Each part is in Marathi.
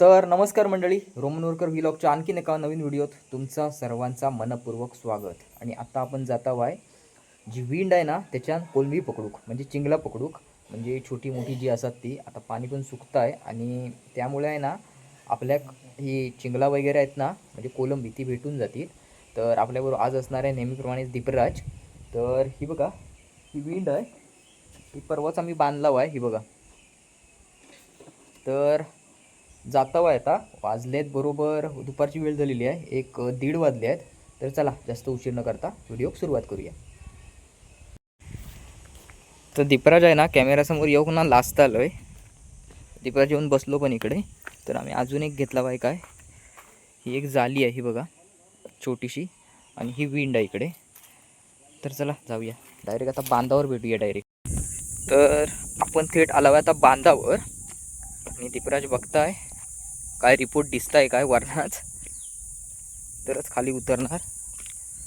तर नमस्कार मंडळी रोमनोरकर व्हिलॉगच्या आणखीन एका नवीन व्हिडिओत तुमचा सर्वांचा मनपूर्वक स्वागत. आणि आता आपण जाता वाय जी विंड आहे ना त्याच्यात कोलंबी पकडूक म्हणजे चिंगला पकडूक. म्हणजे छोटी मोठी जी असतात ती आता पाणी पण सुकतं आहे आणि त्यामुळे आहे ना आपल्या ही चिंगला वगैरे आहेत ना म्हणजे कोलंबी ती भेटून जातील. तर आपल्याबरोबर आज असणार आहे नेहमीप्रमाणेच दीपराज. तर ही बघा ही विंड आहे. ही परवाच आम्ही बांधला आहे ही बघा. तर जाता वा आता वाजलेत बरोबर. दुपारची वेळ झालेली आहे. एक दीड वाजले आहेत. तर चला जास्त उशीर न करता व्हिडिओ सुरुवात करूया. तर दीपराज आहे ना कॅमेरासमोर येऊ ना लाजता आलो आहे दीपराज येऊन बसलो पण इकडे. तर आम्ही अजून एक घेतला बाय काय? ही एक जाली आहे ही बघा. छोटीशी. आणि ही विंड आहे इकडे. तर चला जाऊया. डायरेक्ट आता बांधावर भेटूया डायरेक्ट तर आपण थेट आलो आहे आता बांधावर. आणि दीपराज बघताय. काय रिपोर्ट दिसताय काय वरणाच तरच खाली उतरणार.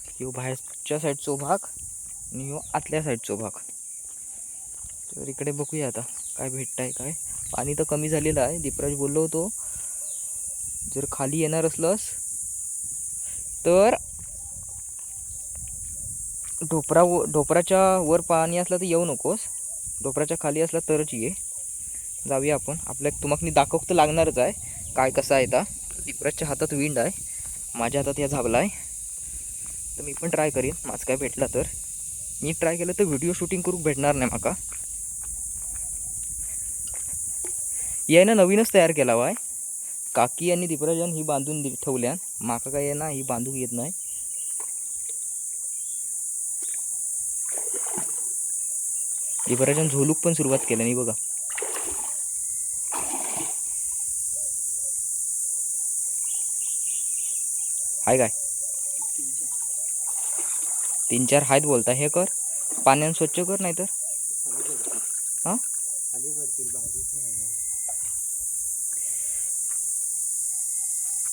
ह्यो बाहेरच्या साईडचा भाग आणि ह्यो आतल्या साईडचा भाग. तर इकडे बघूया आता काय भेटत आहे काय. पाणी तर कमी झालेलं आहे. दीपराज बोललो होतो. जर खाली येणार असलंस तर ढोपरा ढोपराच्या वर पाणी असलं तर येऊ नकोस. ढोपराच्या खाली असला तरच ये. जाऊया आपण. आपल्या तुम्हाला दाखवत तर लागणारच आहे. काय कसं आहे आता दीपराजच्या हातात विंड आहे. माझ्या हातात या झाबला आहे. तर मी पण ट्राय करीन. माझं काय भेटला तर. मी ट्राय केलं तर व्हिडिओ शूटिंग करूक भेटणार नाही माका. यानं नवीनच तयार केला आहे काकी आणि दीपराजन ही बांधून दि ठेवल्यान. माका काय आहे ना ही बांधूक येत नाही. दीपराजन झोलूक पण सुरुवात केली बघा. हाय काय? तीन चार आहेत बोलता हे कर. पाण्यानं स्वच्छ कर नाही तर हां?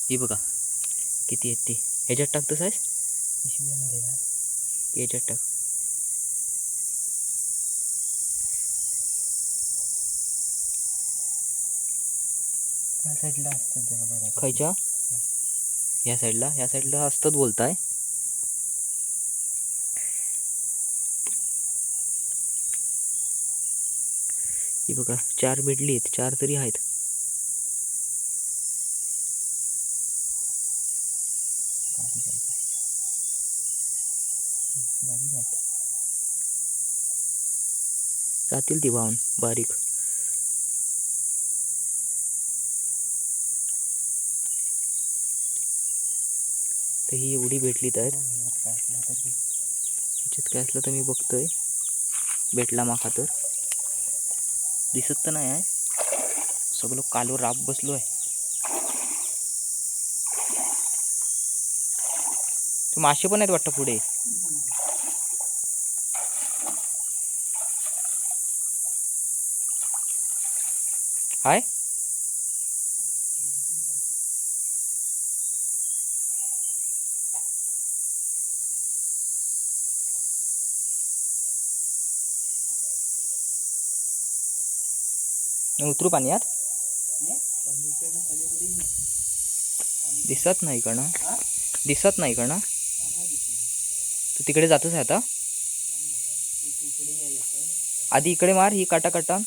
ही बघा किती आहेत ती. ह्याच्यात टाक तसं ह्याच्यात टाक. साईडला बरं खायच्या? ह्या साईडला ह्या साईडला असतात बोलताय. ही बघा चार भेटली आहेत चार तरी आहेत आहेत. जातील ती वाहून बारीक. तर ही एवढी भेटली तर. ह्याच्यात काय असलं तर मी बघतोय. भेटला माका तर. दिसत तर नाही आहे. सगळं कालो राब बसलो आहे ते मासे पण आहेत वाटतं पुढे? हाय? उतरू पाण्यात? दिसत नाही कण दिसत नाही का ना? तू तिकडे जातोस आहे आता? आधी इकडे मार ही काटा काटा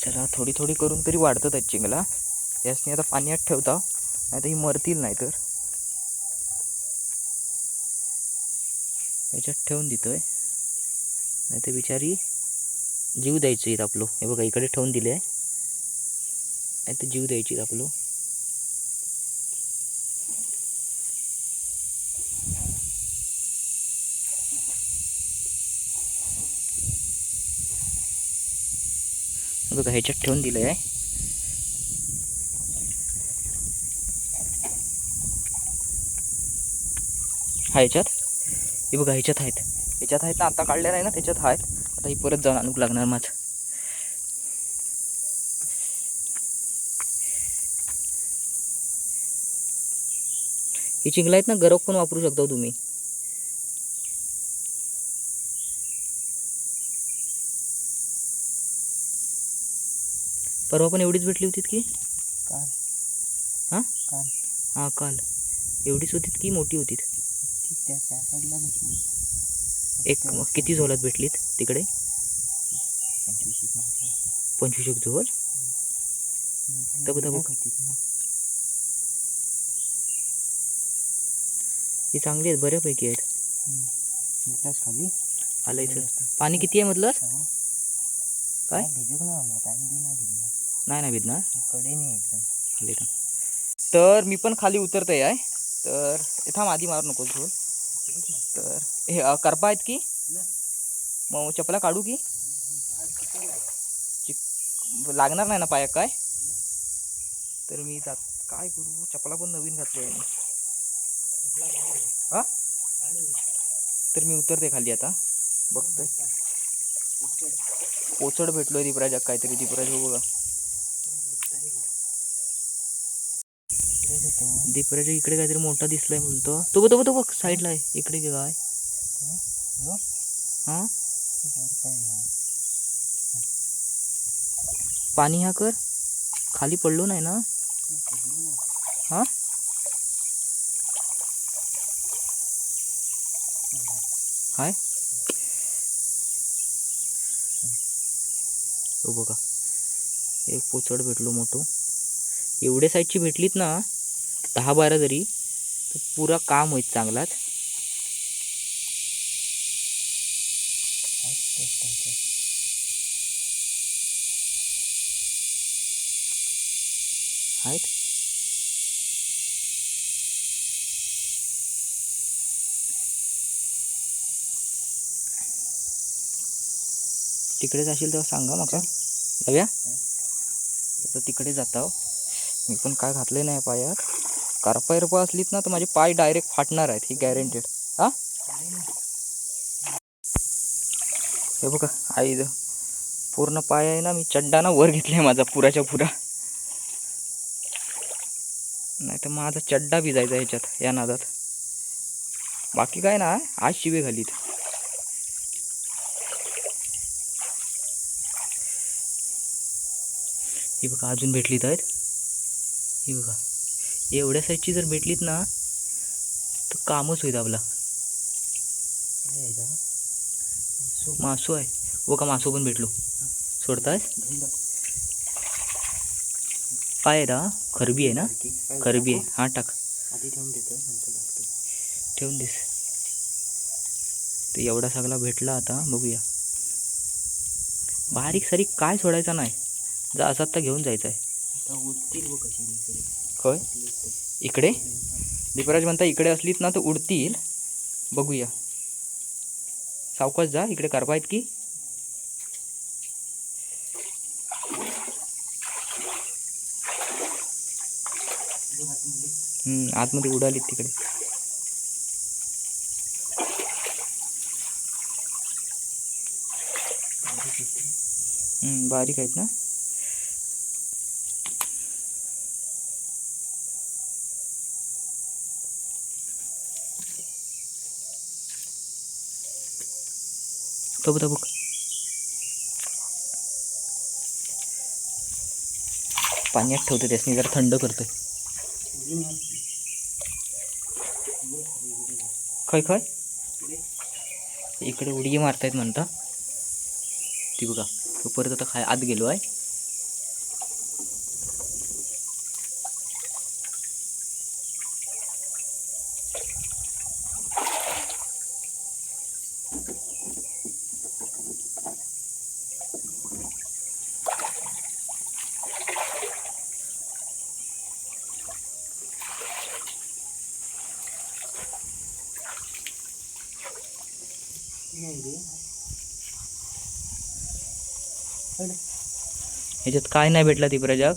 चला थोडी थोडी करून तरी वाढतं आहेत चिंगला. यासनी आता पाण्यात ठेवता. नाही तर ही मरतील नाही तर याच्यात ठेवून देतोय. नाही तर बिचारी जीव द्यायची आहेत आपलो. हे बघा इकडे ठेवून दिले आहे नाही तर जीव द्यायची आहेत आपलो. बघा ह्याच्यात ठेवून दिलं आहे हा ह्याच्यात? हे बघा ह्याच्यात आहेत. ह्याच्यात आहेत ना आता काढलेलं नाही ना त्याच्यात आहेत. आता ही परत जाऊन आणूक लागणार माझ. ही चिंगला आहेत ना गरव पण वापरू शकता हो तुम्ही. परवा पण एवढीच भेटली होती की? काल. हां? काल. हां काल. एवढीच होतीत की मोठी होतीत? ती त्या त्या साईडला भेटली. एक मग किती झोलात भेटलीत तिकडे? पंचवीस एक मारली होती. पंचवीस एक झोल होतीत ना. ही चांगली आहेत बऱ्यापैकी आहेत. खाली. आलं इथं. पाणी किती आहे म्हटलं. काय? काय भिजूक ना पाणी बी नाही भिजणार. नाही ना. भिजणार कडे नाही एकदम आले इथं तर मी पण खाली उतरतोय आहे तर थांब आधी मारू नको झोल तर हे करपा आहेत की? मग चपला काढू की? चिक लागणार नाही ना पाया काय? तर मी जात काय करू? चपला पण नवीन घातली आहे मी. हा? तर मी उतरते खाली आता. बघतोय. पोचड भेटलोय दीपराजा काहीतरी दीपराज हो बघा. इकडेच दीपराजा इकडे काहीतरी मोठा दिसलाय बोलतो तो बघ तो बघ तो बघ साईडला आहे. इकडे गे काय हां? पाणी हा कर. खाली पडलो नाही ना? हां? हो बघा. एक पोचड भेटलो मोठो. एवढ्या साईजची भेटलीत ना दहा बारा जरी तर पुरा काम होईल चांगलाच. आहेत ते त्यांचे. आहेत तिकडे जाशील तेव्हा सांगा मका जाऊया. तर तिकडे जाता मी पण काय घातले नाही पायात. कारपा इरपा असलीत ना तर माझे पाय डायरेक्ट फाटणार आहेत ही गॅरंटेड हा? हे बघा आई पूर्ण पाय आहे ना मी चड्डा ना वर आहे माझा पुराच्या पुरा. नाही तर माझा चड्डा भिजायचा ह्याच्यात या नादात. बाकी काय ना आज शिवे घालीत. ही बघा अजून भेटलीत आहेत. ही बघा. एवढ्या साईजची जर भेटलीत ना तर कामच होईल आपला. मासू. आहे. व का मासू पण भेटलो. सोडताय धुंद. काय आहे दा खरबी आहे ना? खरबी. आहे? हां टाक. आधी ठेवून देतो दिस. ते एवढा सगळा भेटला आता बघूया. बारीक सारीक काय सोडायचा नाही. जा असात तर घेऊन जायचं आहे खय? इकडे? दीपराज म्हणता इकडे असलीत ना तर उडतील. बघूया. सावकाश जा इकडे करपा आहेत की आतमध्ये. उडालीत तिकडे. बारीक आहेत ना? तो बघ. तो बघ पाण्यात ठेवते त्यासनी जरा थंड करतोय. खय खय? इकडे. इकडे उडी मारतायत म्हणता. ती बघा तो परत आता खाय आत गेलो आहे ह्याच्यात काय नाही भेटला ती प्रजाग.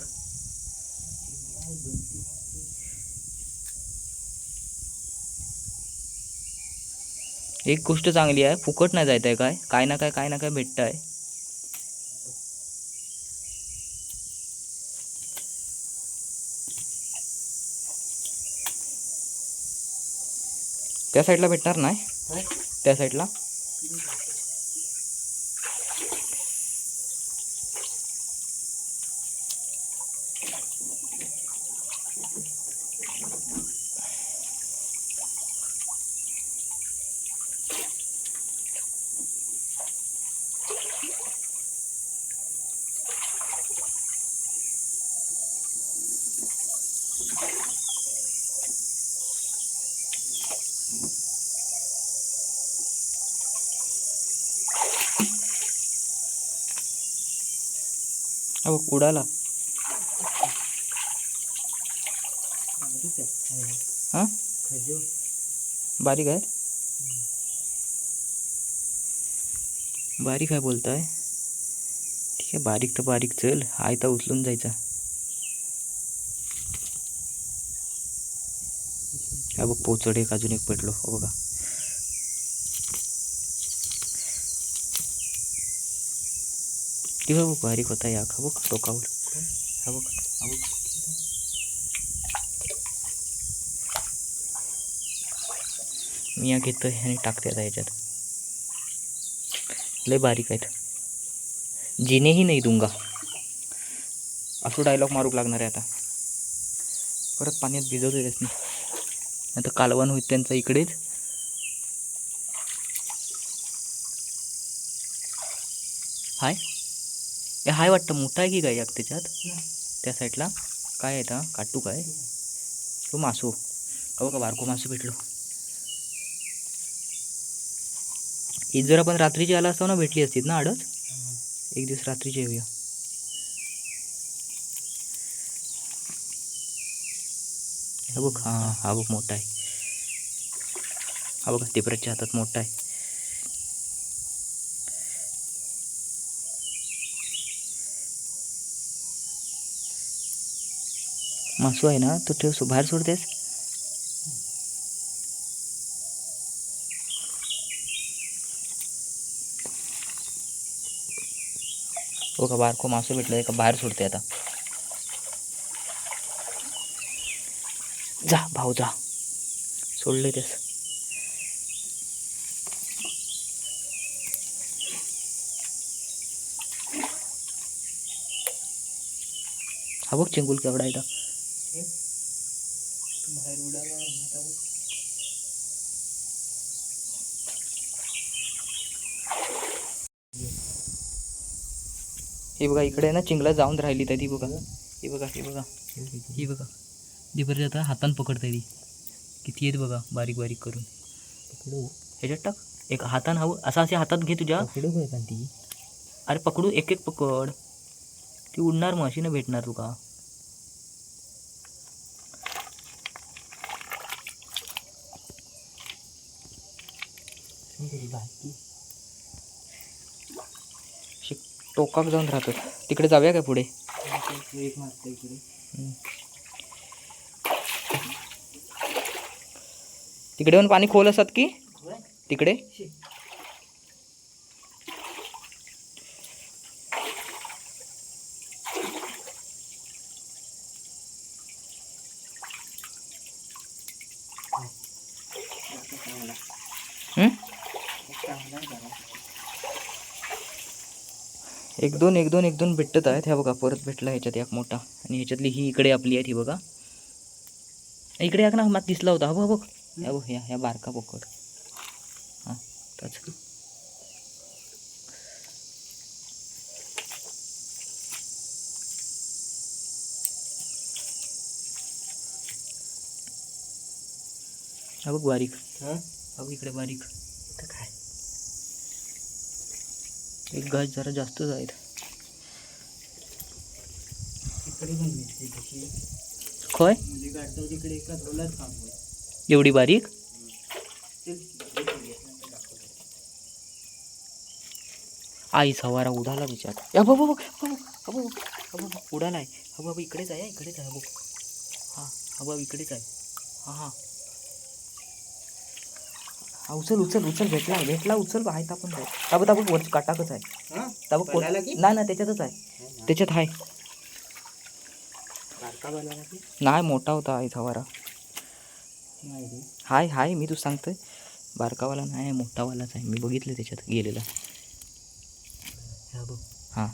एक गोष्ट चांगली आहे फुकट नाही जायत आहे काय काय ना काय काय ना काय भेटत आहे त्या साईडला भेटणार नाही? त्या साईडला अहो उडाला बारीक आहे. हां? बारीक आहे? बारीक आहे बोलताय? ठीक आहे बारीक तर बारीक चल. आहे तर उचलून जायचा. हा बघ पोचड एक अजून एक पडलो हो बघा. ती मग बारीक होता या का बघ टोकावर हा बघ हा बघ मी या घेतो आणि टाकते आता याच्यात लय बारीक आहेत जिनेही नाही दुंगा असं डायलॉग मारूक लागणार आहे आता परत पाण्यात भिजवतो त्यासनी आता कालवण होईल त्यांचा इकडेच हाय हे हाय वाटतं मोठा आहे की काय एक त्याच्यात? त्या साईडला काय आहे आता काटू काय? तो मासू. अहो का बारको मासू भेटलो. ही जर आपण रात्रीची आला असतो ना भेटली असतीत ना आडच एक दिवस रात्रीची येऊया. हा बघ हा हा बघ मोठा आहे. हा बघा तिपऱ्याच्या हातात मोठा आहे. मासू आहे ना तू ठेव सो- बाहेर सोडतेस? हो का बारको मासू भेटलं का बाहेर सोडते आता. जा भाऊ जा. सोडले तेस हा बघ चिंगुल केवढा आहे इथं. बाहेर उडाला. ही बघा इकडे ना चिंगला जाऊन राहिली तर ती बघा. ही बघा ही बघा. ही बघा. ती बरं आता हातान पकडते ती. किती आहेत बघा बारीक बारीक करून. पकडू? ह्याच्यात टाक. एक हातान हवं असं असे हातात घे तुझ्या. पकडू ती अरे पकडू एक एक पकड. ती उडणार मग अशी नाही भेटणार तुका. समजा बाकी अशी टोकाक जाऊन राहतो. तिकडे जाऊया काय पुढे? एक मारतो इकडे. तिकडे पण पाणी खोल असतात की? तिकडे शे. आता चांगला. हं? चांगला आहे जरा. एक दोन एक दोन एक दोन भेटत आहेत. ह्या बघा परत भेटला ह्याच्यात एक मोठा. आणि ह्याच्यातली ही इकडे आपली आहे ही बघा. इकडे एक ना मात दिसला होता. हा बघ बघ. ह्या बघ ह्या ह्या बारका पकड हां त्याच हा बघ बारीक. हं? बघ इकडे बारीक. इथं काय? एक गाय जरा जास्तच आहेत. खय होईल. एवढी बारीक. आई सवारा उडाला विचार या बघ बघ बघ बघ उडाला आहे हा बाबा इकडेच आहे इकडेच आहे बघ. हां हा बाबा इकडेच आहे. हां हां. हा उचल उचल उचल भेटला भेटला उचल आहे तापून जाय ताबं ताबं वर काटाकच आहे. हं? ताबं पोट पळाला की? नाही ना त्याच्यातच आहे. त्याच्यात आहे. नाही मोठा होता आई सवारा नाही रे. हाय हाय मी तू सांगतोय. बारकावाला नाही मोठावालाच आहे. मी बघितलं त्याच्यात गेलेला. हा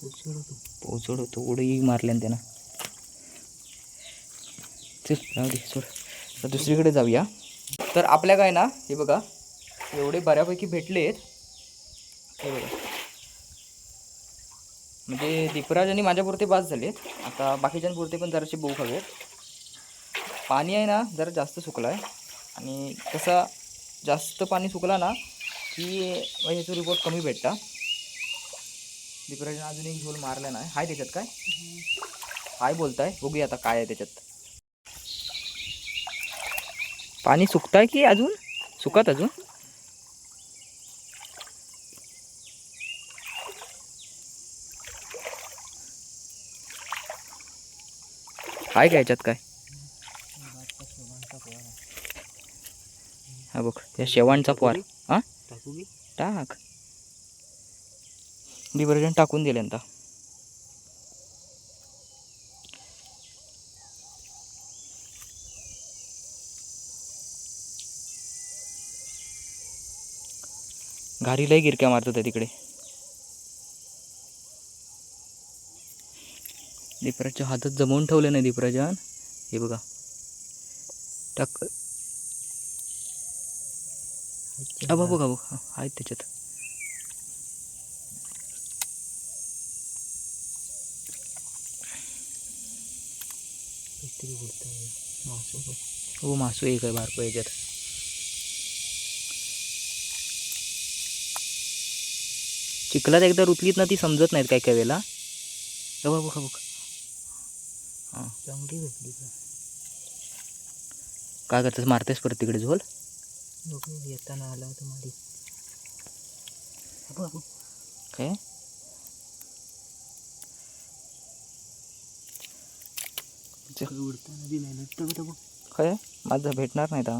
पोचड होतो पोचड होतो उडी मारल्यान त्यानं. चल राहू दे सोड. दुसरीकडे जाऊया. तर आपल्या काय ना हे बघा एवढे बऱ्यापैकी भेटलेत. हे बघा. म्हणजे दीपराज आणि माझ्यापुरते पास झालेत. आता बाकीच्यांपुरते पण जरासे बघू हवेत. पाणी आहे ना जरा जास्त सुकलं आहे आणि कसं जास्त पाणी सुकला ना की ह्याचं रिपोर्ट कमी भेटता. दीपराजने अजून एक झोल मारला नाही. हाय त्याच्यात काय? हाय बोलताय. बघूया आता काय आहे त्याच्यात. पाणी सुकताय की अजून? सुकत अजून? हाय काय याच्यात काय? हा बघ या शेवांचा पोर हा? टाकू की डिव्हर्जन टाकून दिले घारीलाही गिरक्या मारतात आहे तिकडे. दीपराजच्या हातात जमवून ठेवले नाही दीपराजान. हे बघा. टाक. बघा बघा आहेत त्याच्यात. हो मासू एक आहे बारको याच्यात. चिखलात एकदा रुतलीत ना ती समजत नाहीत काय काय वेळेला. बघ बघ बघ. हां. चांगली भेटली का? काय करतेस? मारतेस परत तिकडे झोल? येताना आला होता बघ काय? उडताना नाही काय? माझं भेटणार नाही का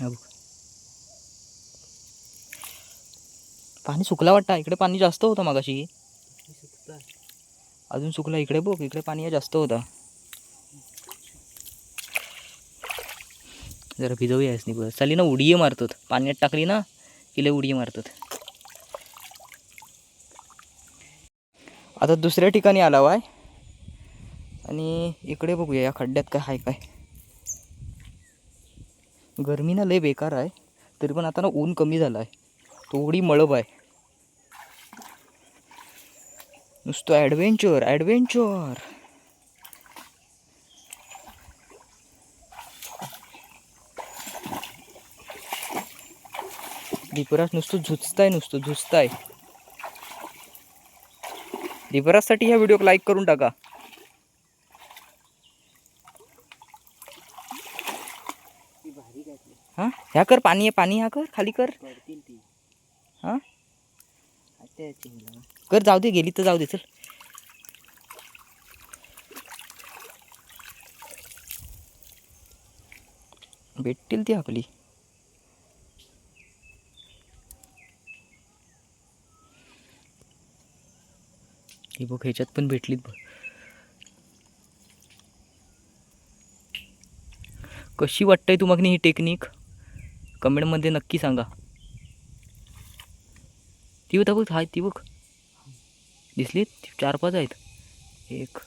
बघ. पाणी सुकला वाटतं. इकडे पाणी जास्त होतं मागाशी. अजून सुकला. इकडे बघ इकडे पाणी जास्त होता. जरा भिजवूया यासनी बस चाली ना उडी मारतात. पाण्यात टाकली ना की लय उडी मारतात. आता दुसऱ्या ठिकाणी आला वाय. आणि इकडे बघूया या खड्ड्यात काय आहे काय. गरमी ना लय बेकार आहे. तरी पण आता ना ऊन कमी झालं आहे थोडी मळब आहे. नुसतं ॲडव्हेंचर ॲडव्हेंचर दीपराज नुसतं झुजताय नुसतं झुजताय. दीपराजसाठी ह्या व्हिडिओ लाईक करून टाका. हां? ह्या कर पाणी आहे पाणी ह्या कर खाली कर. हां? कर जाऊ दे गेली तर जाऊ दे चल. भेटतील ती आपली ही बघ ह्याच्यात पण भेटलीत बघ. कशी वाटतंय तुम्हाला ही टेक्निक? कमेंटमध्ये नक्की सांगा. ती बघ हाय ती बघ. दिसली चार पाच आहेत. एक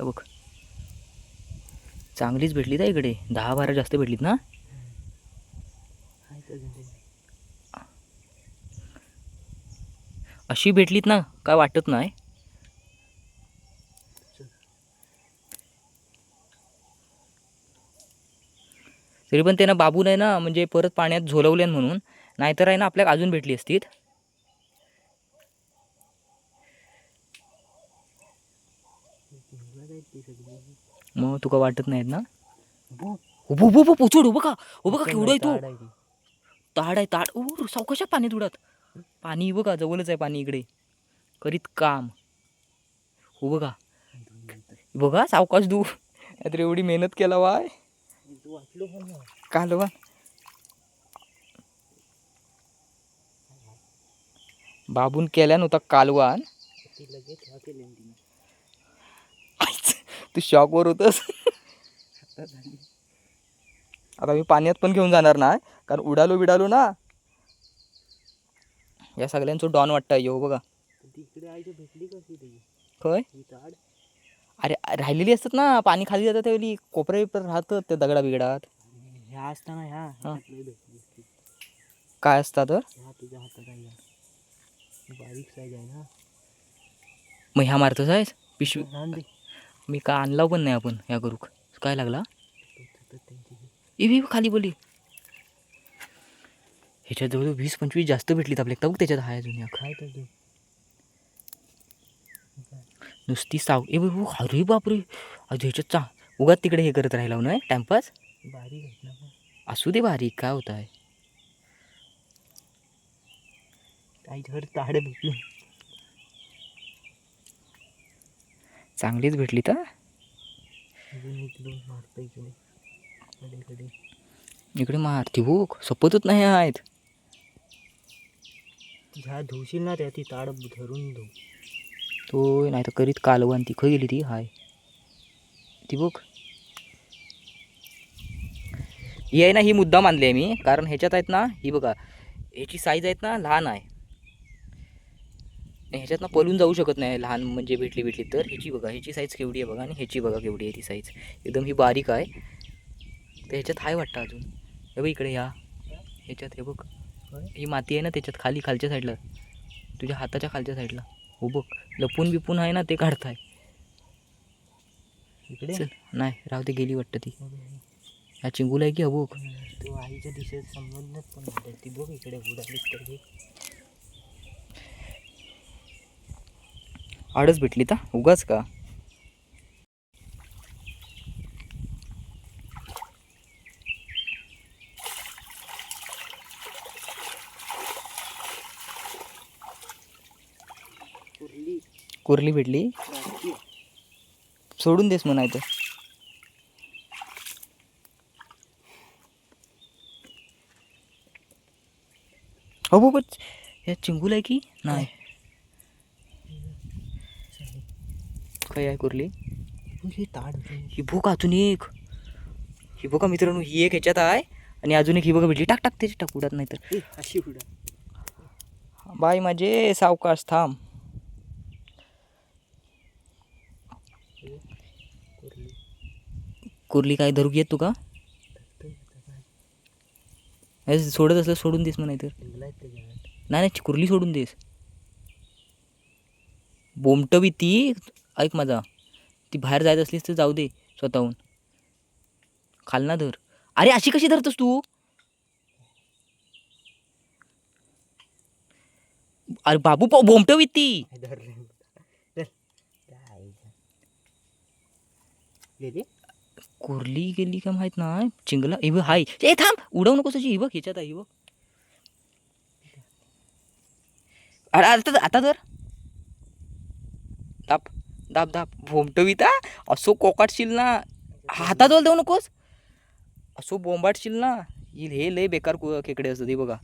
बघ. चांगलीच भेटली का इकडे. दहा बारा जास्त भेटलीत ना? अशी भेटलीत ना काय वाटत नाही. तरी पण त्यांना बाबू नाही ना म्हणजे परत पाण्यात झोलवल्यान म्हणून नाहीतर आहे ना आपल्याला अजून भेटली असतीत. मग तुका वाटत नाहीत ना? उभं. उभं उभं पोचूड उभं का? उभं का? केवढं आहे तो? ताड आहे. ताड आहे ओ सावकाशा पाण्यात उडत पाणी बघा जवळच आहे पाणी इकडे. करीत काम. हो बघा बघा सावकाश दू नाहीतर एवढी मेहनत केला वाय. कालवा. बाबून केला नव्हता कालवान. तू शॉकवर होतस. आता मी पाण्यात पण घेऊन जाणार ना कारण उडालो बिडालो ना. या सगळ्यांचं डॉन वाटतं येऊ बघा. खय अरे राहिलेली असतात ना पाणी खाली जातं त्यावेळी कोपरे बिपरे राहतात त्या दगडा बिगडात ह्या असताना ह्या भेटली. काय असतात तर ह्या तुझ्या हातात आहे ह्या. बारीक साईज आहे ना. मग ह्या मारतोस आहेस? पिशवी. दे. मी का आणला पण नाही आपण ह्या करूक. काय लागला. ए खाली बोली ह्याच्यात जवळ वीस पंचवीस जास्त भेटलीत आपल्या बघ त्याच्यात हाय अजून या. काय तर तू नुसती साव ए बघ अरे बापरे. अजून ह्याच्यात चा उगाच तिकडे हे करत राहिला नाही टाइमपास बारीक. असू दे बारीक काय होत आहे? काही घर ताड भेटली. चांगलीच भेटली तर इकडे कडे कडे. इकडे मारती भूक. सपतच नाही आहेत. ह्या धुवशील ना त्या ती ताड धरून धुव तो नाही तर करीत कालवण. ती खय गेली ती हाय. ती बघ. ही आहे ना ही मुद्दा मानली आहे मी. कारण ह्याच्यात आहेत ना ही बघा ह्याची साईज आहेत ना लहान आहे. ह्याच्यात ना पळून जाऊ शकत नाही लहान म्हणजे भेटली भेटली. तर ह्याची बघा ह्याची साईज केवढी आहे बघा आणि ह्याची बघा केवढी आहे ती साईज एकदम ही बारीक आहे. तर ह्याच्यात हाय वाटतं अजून. हे बघ इकडे ह्या ह्याच्यात हे बघ. ही माती आहे ना त्याच्यात खाली खालच्या साईडला तुझ्या हाताच्या खालच्या साईडला हो बघ लपून बिपून आहे ना ते काढताय. इकडे? नाही राहू दे गेली वाटतं ती. अरे, ह्या चिंगूला आहे की हबूक तो आईच्या दिशेत समजत पण नाही ती बघ इकडे तर हे आडच भेटली ता उगाच का? कुर्ली भेटली. सोडून देस म्हणायचं हो बाबा ह्या चिंगूला आहे की? नाही. काय आहे कुर्ली? हे ताड. ही भूक अजून एक. ही बघा मित्रांनो ही एक ह्याच्यात आहे. आणि अजून एक ही बघा भेटली. टाक टाक त्याची टाक उडत नाही तर. अशी उडा बाय माझे सावकाश थांब. कुर्ली काय धरू घेत तू का सोडत असलं सोडून देस म्हणा तर नाही नाही कुर्ली सोडून देस. बोमटवी ती ऐक माझा. ती बाहेर जायचं असलीस तर जाऊ दे स्वतःहून. खालना धर. अरे अशी कशी धरतोस तू? अरे बाबू पाव बोमटवी ती. कुर्ली गेली का माहीत नाही? चिंगला बघ हाय. ए थांब. उडवू नकोस अशी ही बघ ह्याच्यात आहे बघ अरे आता आता धर दाब दाब दाब. भोमटवीता असो कोकाटशील ना. हातात देऊ नकोस. असो बोंबाटशील ना. ही हे लय बेकार कु- खेकडे असतात हे बघा.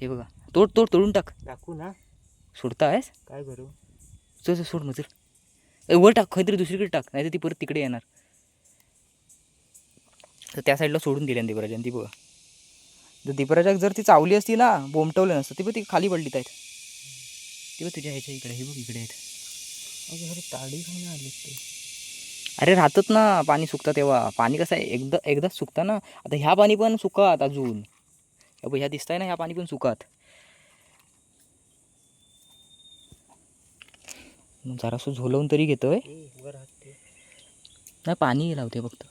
हे बघा. तोड तोड तोडून टाक. टाकू ना. सोडतायस? काय करू सोड ए, वर टाक. काहीतरी दुसरीकडे टाक. नाही तर ती परत तिकडे येणार. तर त्या साईडला सोडून दिली दीपराजाने ती बघा. जर दीपराजा जर ती चावली असती ना बोमटवलं नसतं ती बघ ती खाली पडली आहेत ती बघ तुझ्या ह्याच्या इकडे हे बघ इकडे आहेत. अगं अरे ताडी खाऊन आले ते. अरे राहतात ना पाणी सुकतं तेव्हा. पाणी कसं आहे एकदा एकदाच सुकतं ना आता ह्या पाणी पण सुकात अजून. बघ ह्या दिसताय ना ह्या पाणी पण सुकात. जरासं झोलवून तरी घेतोय. नाही पाणी लावते फक्त.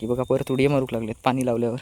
की बघा परत उडी मारूक लागलेत पाणी लावल्यावर.